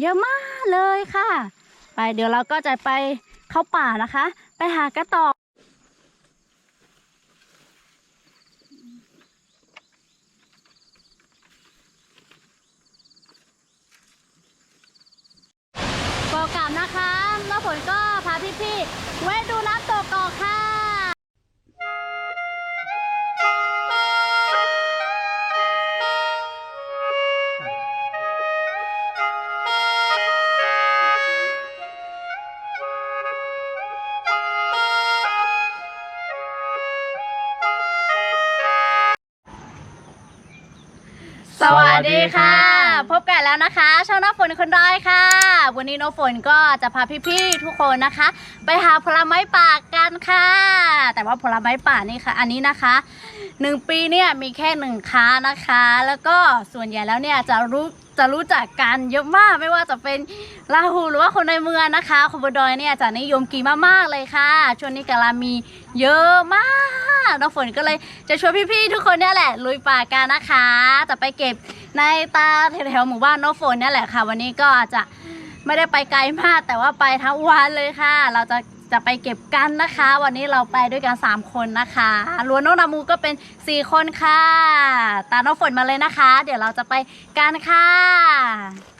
เยอะมากเลยค่ะ ไปเดี๋ยวเราก็จะไปเข้าป่านะคะ ไปหากระต่อ สวัสดีค่ะ พบกันแล้วนะคะ ช่องน้ำฝนคนด้อยค่ะ วันนี้น้องฝนก็จะพาพี่ๆทุกคนนะคะ ไปหาผลไม้ป่ากันค่ะ แต่ว่าผลไม้ป่านี่ค่ะ อันนี้นะคะหนึ่งปีเนี่ยมีแค่หนึ่งค้านะคะ แล้วก็ส่วนใหญ่แล้วเนี่ยจะรู้ จะรู้จักกันเยอะมากไม่ว่าจะเป็นลาหูหรือว่าคนในเมืองนะคะคนบดอยเนี่ยจะนิยมกินมากๆเลยค่ะ ช่วงนี้กำลังมีเยอะมากน้องฝนก็เลยจะชวนพี่ๆทุกคนเนี่ยแหละ ลุยป่ากันนะคะจะไปเก็บในตาแถวๆหมู่บ้านน้องฝนเนี่ยแหละค่ะ วันนี้ก็อาจจะไม่ได้ไปไกลมากแต่ว่าไปทั้งวันเลยค่ะ เราจะ จะไปเก็บกันนะคะ วันนี้เราไปด้วยกัน 3 คนนะคะรวนโนนามูก็เป็น 4 คนค่ะ ตาโน้องฝนมาเลยนะคะ เดี๋ยวเราจะไปกันค่ะ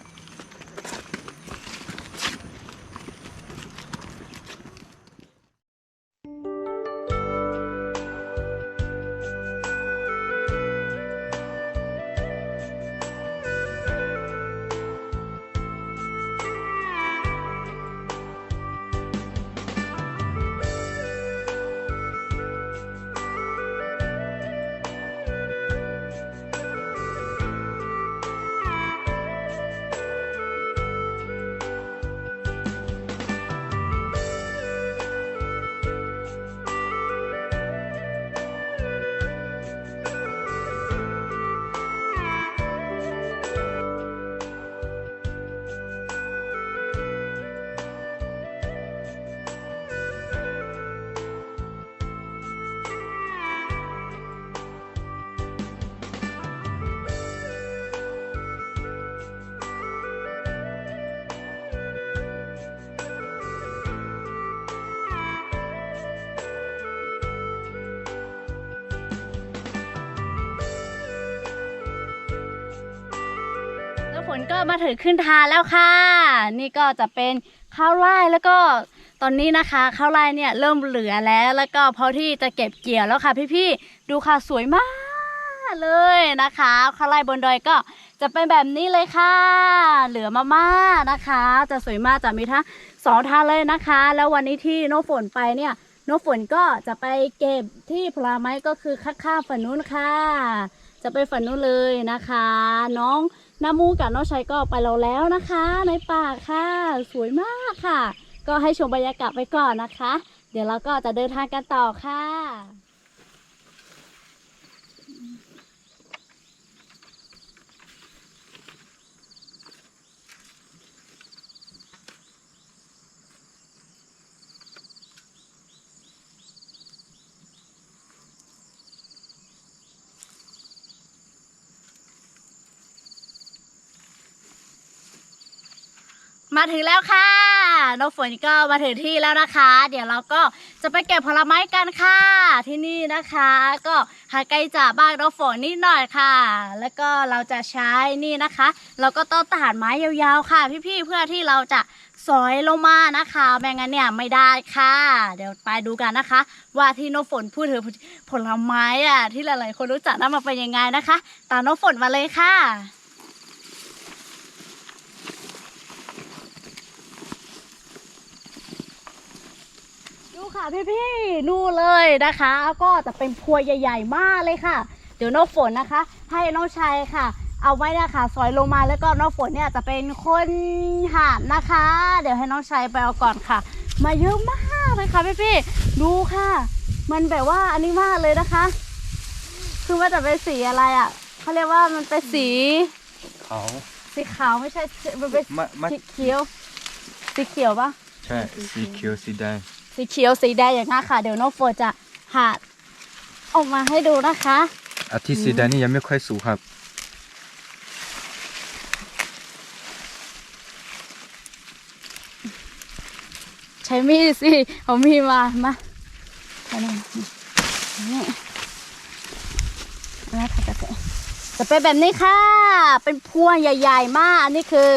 ฝนก็มาถึงขึ้นทาแล้วค่ะ นี่ก็จะเป็นข้าวไร่แล้วก็ตอนนี้นะคะข้าวไร่เนี่ยเริ่มเหลือแล้ว แล้วก็พอที่จะเก็บเกี่ยวแล้วค่ะพี่ๆดูค่ะสวยมากเลยนะคะข้าวไร่บนดอยก็จะเป็นแบบนี้เลยค่ะ เหลือมามากนะคะ จะสวยมากจะมีทั้งสองทางเลยนะคะ แล้ววันนี้ที่น้ฝนไปเนี่ยน้ฝนก็จะไปเก็บที่ผลไม้ก็คือข้างๆฝั่งนู้นค่ะ จะไปฝั่งนู้นเลยนะคะ น้อง น้ามูกับน้องชัยก็ไปเราแล้วนะคะ ในป่าค่ะ สวยมากค่ะ ก็ให้ชมบรรยากาศไปก่อนนะคะ เดี๋ยวเราก็จะเดินทางกันต่อค่ะ มาถึงแล้วค่ะ น้องฝนก็มาถึงที่แล้วนะคะ เดี๋ยวเราก็จะไปเก็บผลไม้กันค่ะ ที่นี่นะคะ ก็หาไกลจากบ้านน้องฝนนิดหน่อยค่ะ แล้วก็เราจะใช้นี่นะคะ เราก็ต้องตัดไม้ยาวๆค่ะ พี่ๆเพื่อที่เราจะสอยลงมานะคะไม่งั้นเนี่ยไม่ได้ค่ะ เดี๋ยวไปดูกันนะคะ ว่าที่น้องฝนพูดถึงผลไม้อะที่หลายๆคนรู้จักน่ามาเป็นยังไงนะคะ ตามน้องฝนมาเลยค่ะ ค่ะพี่ๆนู่นเลยนะคะ ก็จะเป็นพวยใหญ่ๆมากเลยค่ะ เดี๋ยวน้องฝนนะคะ ให้น้องชัยค่ะ เอาไว้นะคะซอยลงมาแล้วก็น้องฝนเนี่ยจะเป็นคนหามนะคะ เดี๋ยวให้น้องชัยไปเอาก่อนค่ะ มาเยอะมากเลยค่ะพี่ๆดูค่ะ มันแบบว่าอันนี้มากเลยนะคะ คือว่าจะเป็นสีอะไรอะเขาเรียกว่ามันเป็นสีเขาสีขาวไม่ใช่มันเป็นมามาสีเขียว สีเขียวปะ ใช่ สีเขียวสีแดง สีเขียวสีแดงอย่างนี้ค่ะ เดี๋ยวน้องฝนจะหาออกมาให้ดูนะคะอาทิตย์สีแดงนี่ยังไม่ค่อยสูงครับ ใช้มีดสิเอามีมามาไปนี่ จะเป็นแบบนี้ค่ะ เป็นพวงใหญ่ ๆ มาก อันนี้คือ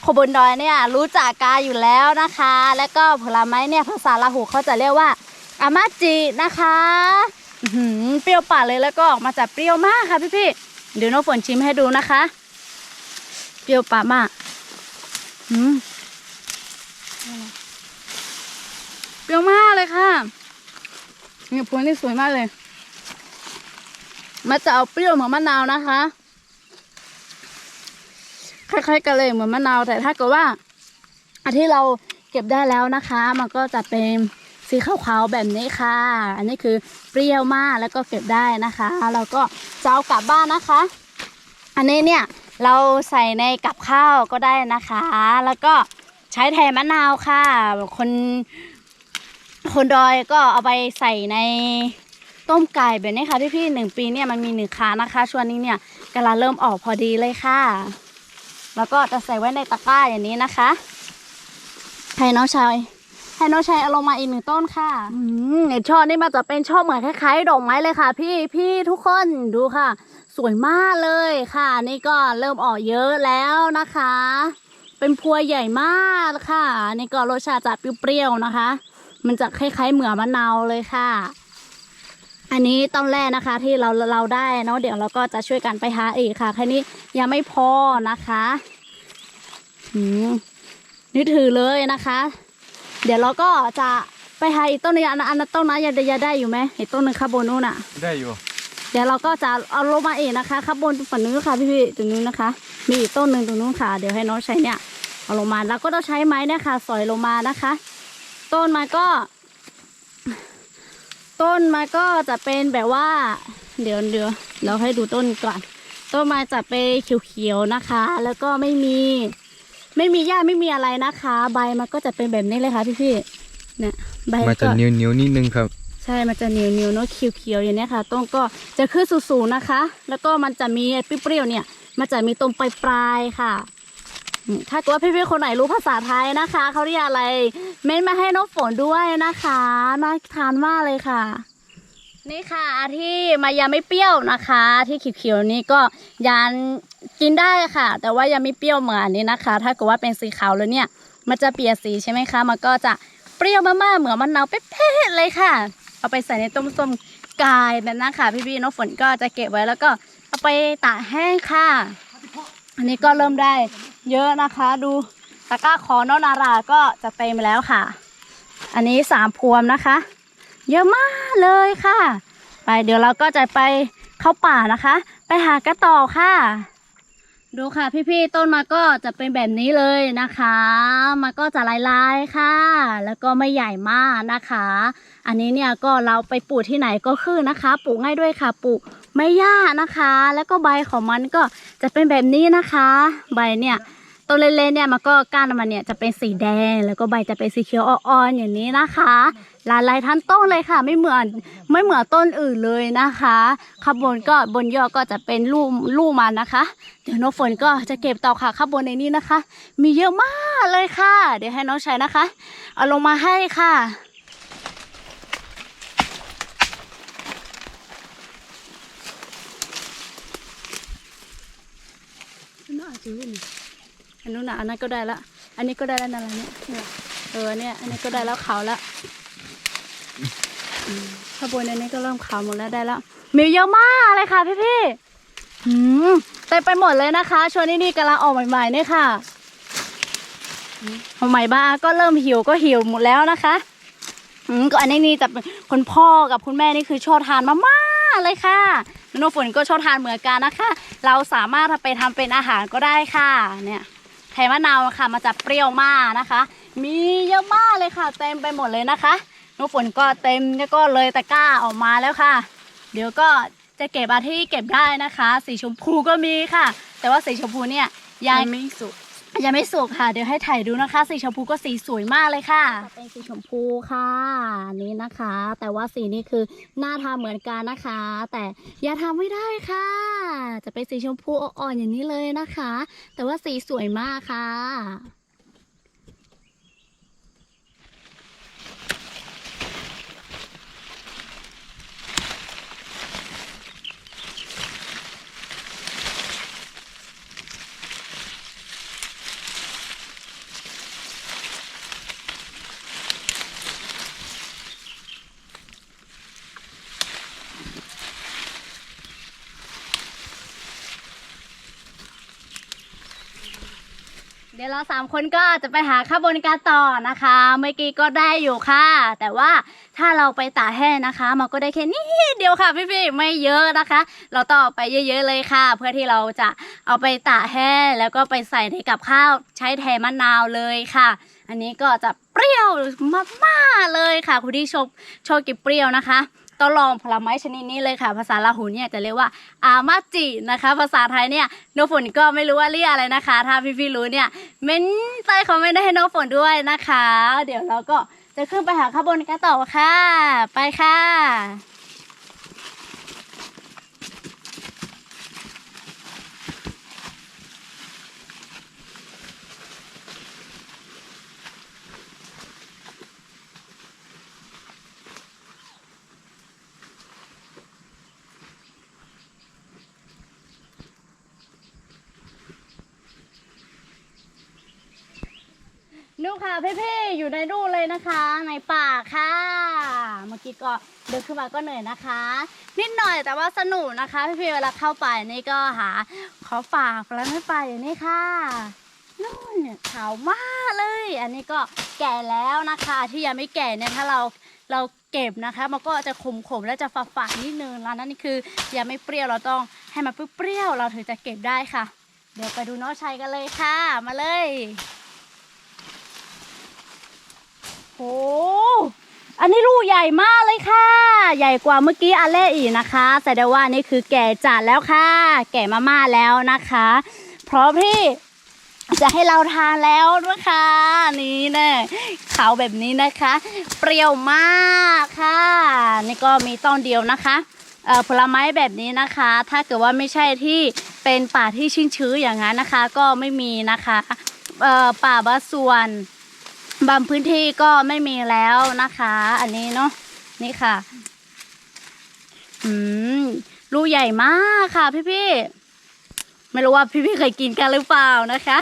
โคบนดอยเนี่ยรู้จักกาอยู่แล้วนะคะ แล้วก็ผลไม้เนี่ยภาษาลาหูเขาจะเรียกว่าอามาจินะคะหือเปรี้ยวปากเลยแล้วก็ออกมาจากเปรี้ยวมากค่ะพี่ๆ เดี๋ยวน้องฝนชิมให้ดูนะคะ เปรี้ยวปากมากอืมเปรี้ยวมากเลยค่ะนี่พวงนี่สวยมากเลย มันจะเอาเปรี้ยวเหมือนมะนาวนะคะ คล้ายๆกันเลยเหมือนมะนาวแต่ถ้าเกิดว่าอันที่เราเก็บได้แล้วนะคะ มันก็จะเป็นสีขาวๆแบบนี้ค่ะ อันนี้คือเปรี้ยวมากแล้วก็เก็บได้นะคะเราก็จะเอากลับบ้านนะคะ อันนี้เนี่ยเราใส่ในกับข้าวก็ได้นะคะ แล้วก็ใช้แทนมะนาวค่ะ คนคนดอยก็เอาไปใส่ใน ต้มไก่แบบนี้ค่ะพี่ๆหนึ่งปีเนี่ยมันมีหนึ่งคานะคะช่วงนี้เนี่ยกำลังเริ่มออกพอดีเลยค่ะ แล้วก็จะใส่ไว้ในตะกร้าอย่างนี้นะคะให้น้องชายให้น้องชายเอาลงมาอีกหนึ่งต้นค่ะอืมไอช่อนี่มันจะเป็นช่อเหมือนคล้ายๆดอกไม้เลยค่ะ พี่พี่ทุกคนดูค่ะ สวยมากเลยค่ะ นี่ก็เริ่มออกเยอะแล้วนะคะ เป็นพวใหญ่มากค่ะ นี่ก็รสชาติจะเปรี้ยวๆนะคะ มันจะคล้ายๆเหมือนมะนาวเลยค่ะ อันนี้ต้นแรกนะคะที่เราเราได้เนาะเดี๋ยวเราก็จะช่วยกันไปหาอีกค่ะแค่นี้ยังไม่พอนะคะอืมนี่ถือเลยนะคะ เดี๋ยวเราก็จะไปหาอีกต้นหนึงอันอันนั้นต้นนั้นยังยังได้อยู่ไหมอีกต้นหนึ่งข้างบนนู้นอะ ได้อยู่ เดี๋ยวเราก็จะเอาลงมาเองนะคะข้างบนฝั่งนู้นค่ะพี่พี่ๆตรงนู้นนะคะ มีอีกต้นหนึ่งตรงนู้นค่ะ เดี๋ยวให้น้องใช้เนี่ยเอาลงมาแล้วก็ต้องใช้ไม้เนี่ยค่ะสอยลงมานะคะ ต้นมันก็ ต้นมันก็จะเป็นแบบว่า เดี๋ยวเดี๋ยวเราให้ดูต้นก่อน ต้นมันจะเป็นเขียวๆนะคะ แล้วก็ไม่มี ไม่มีหญ้าไม่มีอะไรนะคะ ใบมันก็จะเป็นแบบนี้เลยค่ะพี่พี่ๆเนี่ยใบมันจะก็เหนียวเหนียวๆนิดนึงครับ ใช่มันจะเหนียวเหนียวๆเนาะเขียวๆอย่างเนี้ยค่ะต้นก็จะขึ้นสูงๆนะคะ แล้วก็มันจะมีเปรี้ยวๆเนี่ย มันจะมีตรงปลายๆค่ะอืม ถ้าเกิดว่าพี่ๆคนไหนรู้ภาษาไทยนะคะ เขาเรียกอะไร เม้นมาให้น้องฝนด้วยนะคะ น่าทานมากเลยค่ะ นี่ค่ะที่มายังไม่เปรี้ยวนะคะ ที่เขียวๆนี้ก็ยังกินได้ค่ะ แต่ว่ายังไม่เปรี้ยวเหมือนอันนี้นะคะ ถ้าเกิดว่าเป็นสีขาวแล้วเนี่ย มันจะเปลี่ยนสีใช่ไหมคะ มันก็จะเปรี้ยวมากๆเหมือนมะนาวเป๊ะๆเลยค่ะ เอาไปใส่ในต้มส้มกายแบบนั้นค่ะ พี่ๆน้องฝนก็จะเก็บไว้แล้วก็เอาไปตากแห้งค่ะ อันนี้ก็เริ่มได้เยอะนะคะ ดูตะกร้าขอนอนาราก็จะเต็มแล้วค่ะ อันนี้สามพวงนะคะ เยอะมากเลยค่ะ ไปเดี๋ยวเราก็จะไปเข้าป่านะคะ ไปหากระต่อค่ะ ดูค่ะพี่ๆต้นมาก็จะเป็นแบบนี้เลยนะคะ มันก็จะลายๆค่ะ แล้วก็ไม่ใหญ่มากนะคะ อันนี้เนี่ยก็เราไปปลูกที่ไหนก็คือนะคะ ปลูกง่ายด้วยค่ะปลูก ไม่ยากนะคะ แล้วก็ใบของมันก็จะเป็นแบบนี้นะคะ ใบเนี่ยต้นเล็กๆเนี่ยมันก็ก้านมันเนี่ยจะเป็นสีแดง แล้วก็ใบจะเป็นสีเขียวอ่อนๆอย่างนี้นะคะลายลายๆทั้งต้นเลยค่ะ ไม่เหมือนไม่เหมือนต้นอื่นเลยนะคะข้างบนก็บนยอดก็จะเป็นลูกลูกมันนะคะ เดี๋ยวน้องฝนก็จะเก็บต่อค่ะข้างบนในนี้นะคะ มีเยอะมากเลยค่ะ เดี๋ยวให้น้องใช้นะคะ เอาลงมาให้ค่ะ จืดอันนู้นนะอันนั้นก็ได้ละ อันนี้ก็ได้แล้วนั่นละเนี่ยเนี่ยเออเนี่ย อันนี้ก็ได้แล้วขาวล้วอืมข้างบนอันนี้ก็เริ่มขาวหมดแล้วได้แล้วมีเยอะมากเลยค่ะพี่พี่หืมเต็มไปหมดเลยนะคะช่วงนี้นี่กำลังออกใหม่ๆเนี่ยค่ะใหม่บ้าก็เริ่มหิวก็หิวหมดแล้วนะคะ อืมก็อันนี้นี่จะเป็นคุณพ่อกับคุณแม่นี่คือชอบทานมากๆ เลยค่ะแล้วน้องฝนก็ชอบทานเหมือนกันนะคะ เราสามารถไปทำเป็นอาหารก็ได้ค่ะเนี่ยไข่มะนาวค่ะมันจะเปรี้ยวมากนะคะ มีเยอะมากเลยค่ะ เต็มไปหมดเลยนะคะน้องฝนก็เต็มแล้วก็เลยตะกร้าออกมาแล้วค่ะ เดี๋ยวก็จะเก็บอาที่เก็บได้นะคะ สีชมพูก็มีค่ะ แต่ว่าสีชมพูเนี่ยยังไม่สุก ยังไม่สุกค่ะ เดี๋ยวให้ถ่ายดูนะคะ สีชมพูก็สีสวยมากเลยค่ะ เป็นสีชมพูค่ะนี่นะคะ แต่ว่าสีนี้คือหน้าทาเหมือนกันนะคะ แต่อย่าทำไม่ได้ค่ะ จะเป็นสีชมพูอ่อนๆอย่างนี้เลยนะคะ แต่ว่าสีสวยมากค่ะ ดี๋ยวเราสามคนก็จะไปหาข้าวบนกันต่อนะคะ เมื่อกี้ก็ได้อยู่ค่ะ แต่ว่าถ้าเราไปตาแห้นะคะ มันก็ได้แค่นี้เดียวค่ะพี่ๆไม่เยอะนะคะ เราต้องเอาไปเยอะๆเลยค่ะ เพื่อที่เราจะเอาไปตาแห้แล้วก็ไปใส่ในกับข้าวใช้แทนมะนาวเลยค่ะ อันนี้ก็จะเปรี้ยวมากๆเลยค่ะ คุณที่ชอบชอบกินเปรี้ยวนะคะ ต้องลองผลไม้ชนิดนี้เลยค่ะ ภาษาลาหูเนี่ยจะเรียกว่าอามาจินะคะ ภาษาไทยเนี่ยโนฝนก็ไม่รู้ว่าเรียกอะไรนะคะ ถ้าพี่ๆรู้เนี่ยเม้นใต้คอมเมนต์ให้โนฝนด้วยนะคะ เดี๋ยวเราก็จะขึ้นไปหาข้าวบนกันต่อค่ะ ไปค่ะ นูค่ะพี่ๆอยู่ในนู่นเลยนะคะ ในป่าค่ะ เมื่อกี้ก็เดินขึ้นมาก็เหนื่อยนะคะ นิดหน่อยแต่ว่าสนุกนะคะ พี่ๆเวลาเข้าไปนี่ก็หาขอฝากแล้วไม่ไปอย่างนี้ค่ะนู่นเนี่ยขาวมากเลย อันนี้ก็แก่แล้วนะคะ ที่ยังไม่แก่เนี่ยถ้าเราเราเก็บนะคะมันก็จะขมๆและจะฝาดๆนิดนึงแล้วนั่นคือยังไม่เปรี้ยวเราต้องให้มันเปรี้ยวเราถึงจะเก็บได้ค่ะ เดี๋ยวไปดูน้องชัยกันเลยค่ะ มาเลย โอ้อันนี้ลูกใหญ่มากเลยค่ะ ใหญ่กว่าเมื่อกี้อันแรกอีกนะคะ แสดงว่านี่คือแก่จัดแล้วค่ะ แก่มาม่าแล้วนะคะเพราะพี่จะให้เราทานแล้วนะคะนี่เนะขาวแบบนี้นะคะ เปรี้ยวมากค่ะ นี่ก็มีต้นเดียวนะคะผลไม้แบบนี้นะคะ ถ้าเกิดว่าไม่ใช่ที่เป็นป่าที่ชื้นชื้อย่างนั้นนะคะ ก็ไม่มีนะคะป่าบางส่วน บางพื้นที่ก็ไม่มีแล้วนะคะ อันนี้เนาะนี่ค่ะ อืมลูใหญ่มากค่ะ พี่พี่ไม่รู้ว่าพี่พี่เคยกินกันหรือเปล่านะคะ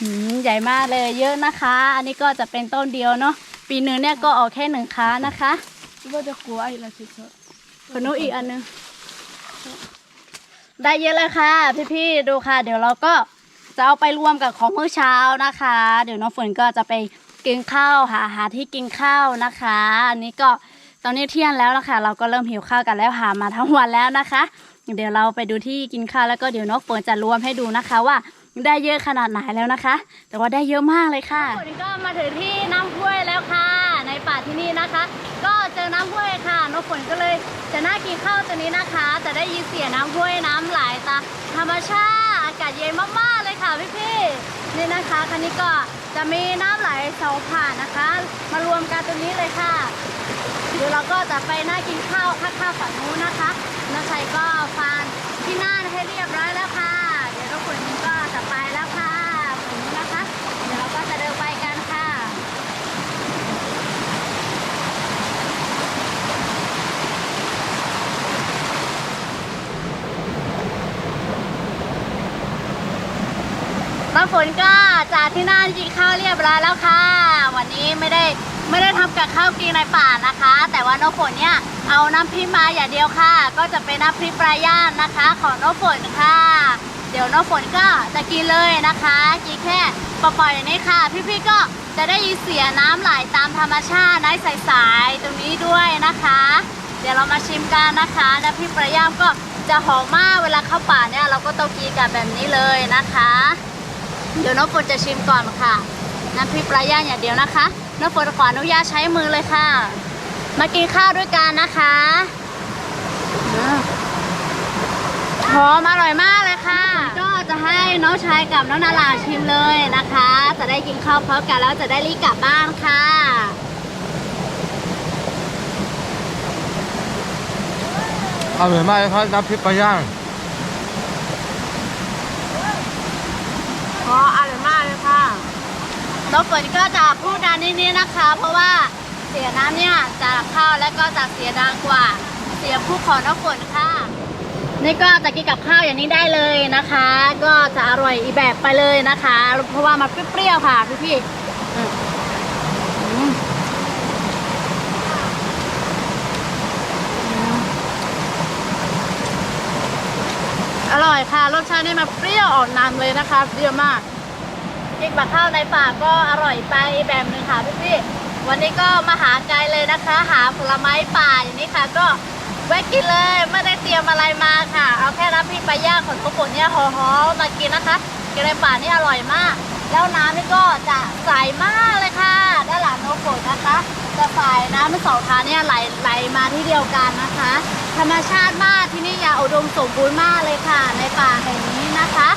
อืมใหญ่มากเลยเยอะนะคะ อันนี้ก็จะเป็นต้นเดียวเนาะปีหนึ่งเนี่ยก็ออกแค่หนึ่งค้านะคะว่าจะกลัวอ้ละสิเถอะขนุอีกอันนึงได้เยอะเลยค่ะ พี่พี่ดูค่ะ เดี๋ยวเราก็ จะเอาไปรวมกับของมื้อเช้านะคะ เดี๋ยวน้องฝนก็จะไปกินข้าวหาหาที่กินข้าวนะคะอันนี้ก็ตอนนี้เที่ยงแล้วนะคะเราก็เริ่มหิวข้าวกันแล้วหามาทั้งวันแล้วนะคะ เดี๋ยวเราไปดูที่กินข้าวแล้วก็เดี๋ยวน้องฝนจะรวมให้ดูนะคะว่าได้เยอะขนาดไหนแล้วนะคะ แต่ว่าได้เยอะมากเลยค่ะฝนก็มาถึงที่น้ำห้วยแล้วค่ะ ป่าที่นี่นะคะ ก็เจอน้ำห้วยค่ะน้องฝนก็เลยจะน่ากินข้าวตัวนี้นะคะ จะได้ยินเสียงน้ำห้วยน้ำไหลตาธรรมชาติอากาศเย็นมากๆเลยค่ะพี่ๆนี่นะคะคันนี้ก็จะมีน้ำไหลเสาผ่านนะคะ มารวมกันตรงนี้เลยค่ะเดี๋ยวเราก็จะไปน่ากินข้าวข้าวข้าวฝั่งนู้นนะคะน้าชัยก็ฟานที่น่านให้เรียบร้อยแล้วค่ะ เดี๋ยวทุกคนก็จะไปแล้วค่ะฝั่งนู้นนะคะ เดี๋ยวเราก็จะเดินไปกันค่ะ น้ำฝนก็จากที่น่านกินข้าวเรียบร้อยแล้วค่ะ วันนี้ไม่ได้ไม่ได้ทำกับข้าวกินในป่านะคะ แต่ว่าน้องฝนเนี่ยเอาน้ำพริกมาอย่างเดียวค่ะ ก็จะเป็นน้ำพริกปลาย่างนะคะ ของน้องฝนค่ะ เดี๋ยวน้องฝนก็จะกินเลยนะคะกินแค่ปล่อยๆอย่างนี้ค่ะ พี่ๆก็จะได้ยินเสียงน้ำไหลตามธรรมชาติน้ำใสๆตรงนี้ด้วยนะคะ เดี๋ยวเรามาชิมกันนะคะน้ำพริกปลาย่างก็จะหอมมากเวลาเข้าป่าเนี่ยเราก็ต้องกินกันแบบนี้เลยนะคะ เดี๋ยวน้องฝนจะชิมก่อนค่ะ น้ำพริกปลาย่างอย่างเดียวนะคะ น้องฝนขออนุญาตใช้มือเลยค่ะ มากินข้าวด้วยกันนะคะอืมหอมอร่อยมากเลยค่ะ ก็จะให้น้องชายกับน้องนาลาชิมเลยนะคะ จะได้กินข้าวพร้อมกันแล้วจะได้รีบกลับบ้านค่ะอร่อยมากเลยครับน้ำพริกปลาย่าง อ๋ออร่อยมากเลยค่ะน้องฝนก็จะพูดดังนิดนี้นะคะ เพราะว่าเสียน้ำเนี่ยจะเข้าและก็จะเสียดังกว่า เสียผู้ขอน้องฝนค่ะ นี่ก็จะกินกับข้าวอย่างนี้ได้เลยนะคะ ก็จะอร่อยอีแบบไปเลยนะคะ เพราะว่ามันเปรี้ยวๆค่ะพี่พี่ๆอืมอืมอืม อร่อยค่ะ รสชาตินี่มันเปรี้ยวออกนำเลยนะคะ เปรี้ยวมากกินบักข้าวในป่าก็อร่อยไปแบบนึงค่ะพี่พี่วันนี้ก็มาหาไกลเลยนะคะ หาผลไม้ป่าอย่างนี้ค่ะ ก็แวะกินเลยไม่ได้เตรียมอะไรมาค่ะ เอาแค่น้ำพริกปลาย่างของทุกคนเนี่ยห่อๆมากินนะคะกินในป่านี่อร่อยมาก แล้วน้ำนี่ก็จะใสมากเลยค่ะด้านหลังโนโกะนะคะ จะใสน้ำเป็นสองทางเนี่ยไหลไหลมาที่เดียวกันนะคะ ธรรมชาติมากที่นี่ยาอุดมสมบูรณ์มากเลยค่ะ ในป่าแห่งนี้นะคะ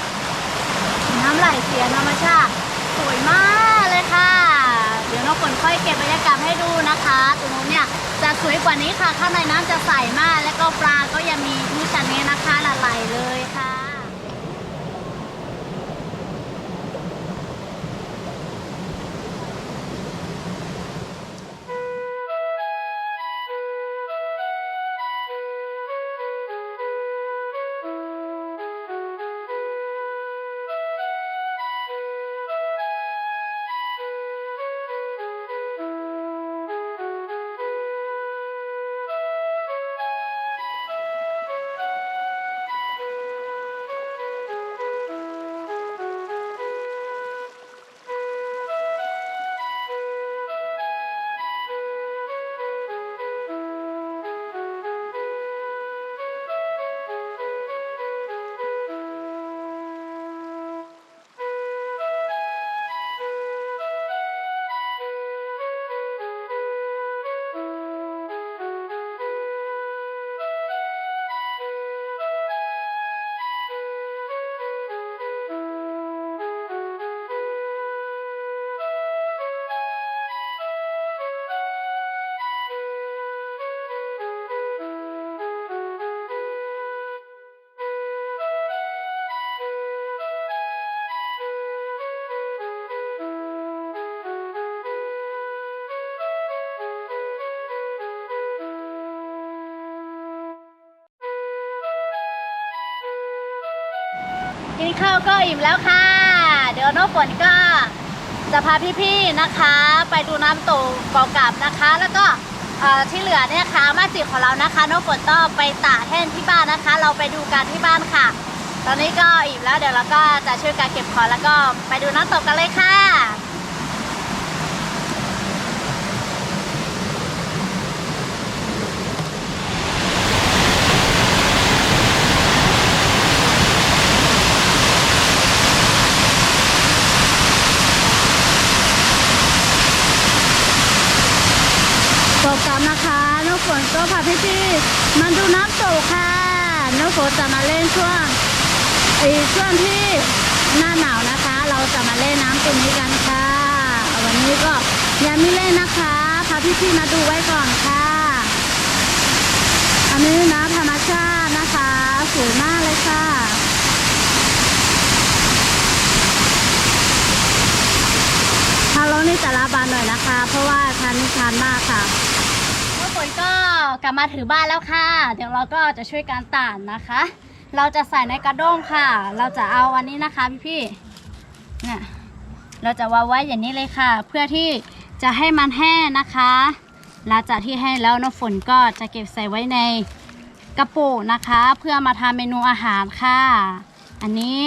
น้ำไหลเสียธรรมชาติสวยมากเลยค่ะ เดี๋ยวน้องฝนค่อยเก็บบรรยากาศให้ดูนะคะตรงนู้นเนี่ยจะสวยกว่านี้ค่ะข้างในน้ำจะใสมาก แล้วก็ปลาก็ยังมีทุกชนิดนะคะละไหลเลยค่ะ กินข้าวก็อิ่มแล้วค่ะ เดี๋ยวน้องฝนก็จะพาพี่ๆนะคะ ไปดูน้ำตกเกาะกับนะคะ แล้วก็ที่เหลือเนี่ยค่ะมาจิของเรานะคะน้องฝนต้องไปตากแห้งที่บ้านนะคะ เราไปดูกันที่บ้านค่ะ ตอนนี้ก็อิ่มแล้วเดี๋ยวเราก็จะช่วยกันเก็บของแล้วก็ไปดูน้ำตกกันเลยค่ะ ตกกลับนะคะน้องฝน ก็พาพี่ๆมาดูน้ำตกค่ะน้องฝนจะมาเล่นช่วงไอช่วงที่หน้าหนาวนะคะ เราจะมาเล่นน้ำตรงนี้กันค่ะ วันนี้ก็ยังไม่เล่นนะคะพาพี่ๆมาดูไว้ก่อนค่ะ อันนี้นะธรรมชาตินะคะสวยมากเลยค่ะทางลงนี่จะลาบานหน่อยนะคะ เพราะว่าทานนี่ทานมากค่ะทุกคนก็ กลับมาถือบ้านแล้วค่ะ เดี๋ยวเราก็จะช่วยการต่านนะคะ เราจะใส่ในกระด้งค่ะ เราจะเอาอันนี้นะคะพี่ๆเนี่ยเราจะวางไว้อย่างนี้เลยค่ะ เพื่อที่จะให้มันแห้งนะคะหลังจากที่แห้งแล้วน้ำฝนก็จะเก็บใส่ไว้ในกระปุกนะคะ เพื่อมาทำเมนูอาหารค่ะ อันนี้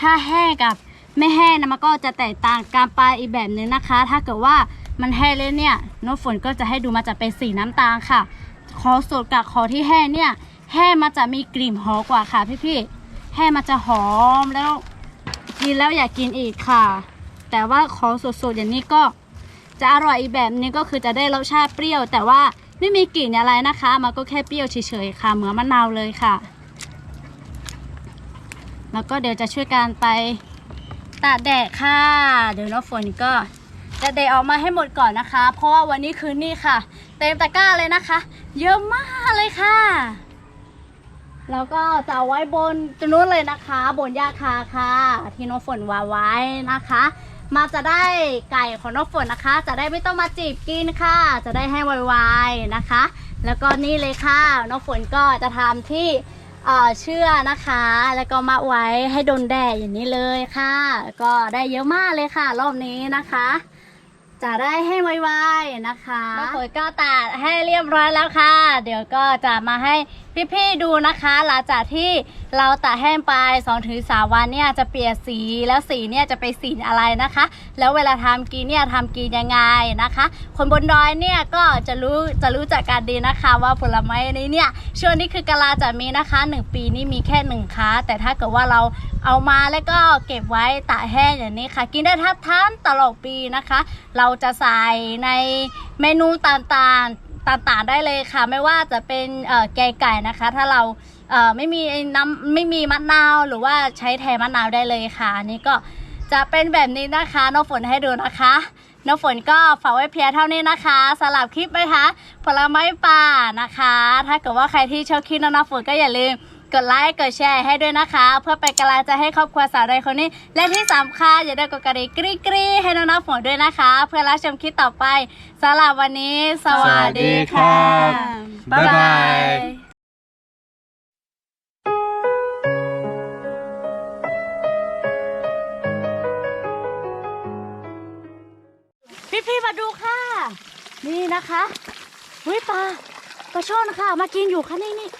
ถ้าแห้งกับไม่แห้งนะมันก็จะแตกต่างกันไปอีกแบบนึงนะคะ ถ้าเกิดว่ามันแห้งเลยเนี่ยน้ำฝนก็จะให้ดูมาจะเป็นสีน้ำตาลค่ะ คอสดกับคอที่แห้เนี่ยแห้มันจะมีกลิ่นหอมกว่าค่ะพี่ๆแห้มันจะหอมแล้วกินแล้วอยากกินอีกค่ะ แต่ว่าคอสดๆอย่างนี้ก็จะอร่อยอีกแบบนึงก็คือจะได้รสชาติเปรี้ยว แต่ว่าไม่มีกลิ่นอะไรนะคะ มันก็แค่เปรี้ยวเฉยๆค่ะ เหมือนมะนาวเลยค่ะ แล้วก็เดี๋ยวจะช่วยกันไปตากแดดค่ะ เดี๋ยวน้องฝนก็ จะเดออกมาให้หมดก่อนนะคะ เพราะว่าวันนี้คืนนี้ค่ะ เต็มตะกร้าเลยนะคะ เยอะมากเลยค่ะ แล้วก็จะเอาไว้บนตรงนู้นเลยนะคะ บนยาคาค่ะ ที่น้องฝนวางไว้นะคะ มาจะได้ไก่ของน้องฝนนะคะ จะได้ไม่ต้องมาจีบกินค่ะ จะได้ให้ไวๆนะคะ แล้วก็นี่เลยค่ะน้องฝนก็จะทำที่เชื่อนะคะ แล้วก็มาไว้ให้โดนแดดอย่างนี้เลยค่ะ ก็ได้เยอะมากเลยค่ะ รอบนี้นะคะ จะได้ให้ไวๆนะคะน้องฝนก็ตัดให้เรียบร้อยแล้วค่ะ เดี๋ยวก็จะมาให้พี่ๆดูนะคะหลังจากที่เราตัดแห้งไป2-3ถึงวันเนี่ยจะเปลี่ยนสีแล้วสีเนี่ยจะไปสีอะไรนะคะ แล้วเวลาทำกินเนี่ยทำกินยังไงนะคะ คนบนดอยเนี่ยก็จะรู้จะรู้จักกันดีนะคะ ว่าผลไม้นี้เนี่ยช่วงนี้คือกะลาจะมีนะคะ 1 ปีนี้มีแค่1ค้าแต่ถ้าเกิดว่าเราเอามาแล้วก็เก็บไว้ตากแห้งอย่างนี้ค่ะ กินได้ทั้งทั้งตลอดปีนะคะ เราจะใส่ในเมนูต่างๆต่างๆได้เลยค่ะ ไม่ว่าจะเป็นแกงไก่นะคะ ถ้าเราไม่มีน้ำไม่มีมะนาวหรือว่าใช้แทนมะนาวได้เลยค่ะอันนี้ก็จะเป็นแบบนี้นะคะน้องฝนให้ดูนะคะน้องฝนก็ฝากไว้เพียงเท่านี้นะคะสำหรับคลิปนะคะผลไม้ป่านะคะ ถ้าเกิดว่าใครที่ชอบคลิปน้องน้ำฝนก็อย่าลืม กดไลค์กดแชร์ให้ด้วยนะคะ เพื่อเป็นกำลังใจให้ครอบครัวสาวใดคนนี้ และที่สำคัญอย่าได้กดกระดิ่งกรี๊กรี๊ให้น้องน้ำฝนด้วยนะคะ เพื่อรับชมคลิปต่อไปสำหรับวันนี้ สวัสดีค่ะบ๊ายบายพี่พี่ๆมาดูค่ะ นี่นะคะวิปลาปลาช่อนค่ะ มากินอยู่ค่ะนี่นี่